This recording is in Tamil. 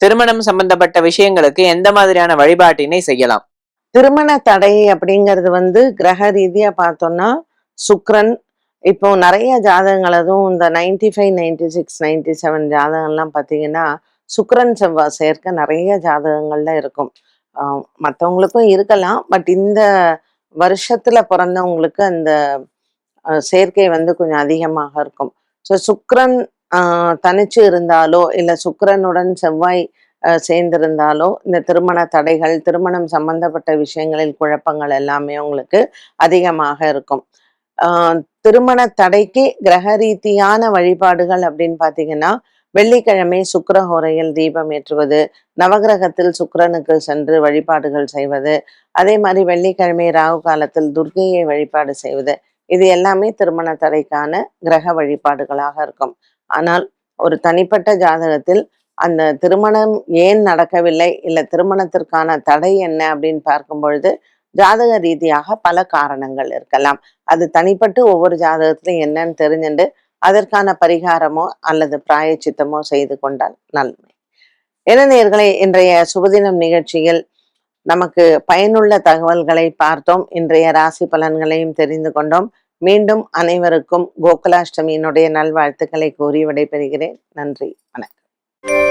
திருமணம் சம்பந்தப்பட்ட விஷயங்களுக்கு எந்த மாதிரியான வழிபாட்டினை செய்யலாம்? திருமண தடை அப்படிங்கிறது வந்து கிரக ரீதியா பார்த்தோம்னா சுக்ரன் இப்போ நிறைய ஜாதகங்கள் அதுவும் இந்த ninety five ninety six ninety seven ஜாதகம்லாம் பார்த்தீங்கன்னா சுக்ரன் செவ்வாய் சேர்க்க நிறைய ஜாதகங்கள்ல இருக்கும். மற்றவங்களுக்கும் மத்தவங்களுக்கும் இருக்கலாம். பட் இந்த வருஷத்துல பிறந்தவங்களுக்கு அந்த சேர்க்கை வந்து கொஞ்சம் அதிகமாக இருக்கும். ஸோ சுக்ரன் தனிச்சு இருந்தாலோ இல்லை சுக்கரனுடன் செவ்வாய் சேர்ந்திருந்தாலோ இந்த திருமண தடைகள் திருமணம் சம்பந்தப்பட்ட விஷயங்களில் குழப்பங்கள் எல்லாமே உங்களுக்கு அதிகமாக இருக்கும். ஆஹ் திருமண தடைக்கு கிரக ரீதியான வழிபாடுகள் அப்படின்னு பார்த்தீங்கன்னா வெள்ளிக்கிழமை சுக்கரஹோரையில் தீபம் ஏற்றுவது நவகிரகத்தில் சுக்கரனுக்கு சென்று வழிபாடுகள் செய்வது அதே மாதிரி வெள்ளிக்கிழமை ராகு காலத்தில் துர்கையை வழிபாடு செய்வது இது எல்லாமே திருமண தடைக்கான கிரக வழிபாடுகளாக இருக்கும். ஆனால் ஒரு தனிப்பட்ட ஜாதகத்தில் அந்த திருமணம் ஏன் நடக்கவில்லை? இல்லை திருமணத்திற்கான தடை என்ன? அப்படின்னு பார்க்கும் பொழுது ஜாதக ரீதியாக பல காரணங்கள் இருக்கலாம். அது தனிப்பட்டு ஒவ்வொரு ஜாதகத்திலும் என்னன்னு தெரிஞ்சுண்டு அதற்கான பரிகாரமோ அல்லது பிராயச்சித்தமோ செய்து கொண்டால் நன்மை. இளைஞர்களை இன்றைய சுபதினம் நிகழ்ச்சியில் நமக்கு பயனுள்ள தகவல்களை பார்த்தோம். இன்றைய ராசி பலன்களையும் தெரிந்து கொண்டோம். மீண்டும் அனைவருக்கும் கோகுலாஷ்டமியினுடைய நல்வாழ்த்துக்களை கூறி விடைபெறுகிறேன். நன்றி. வணக்கம்.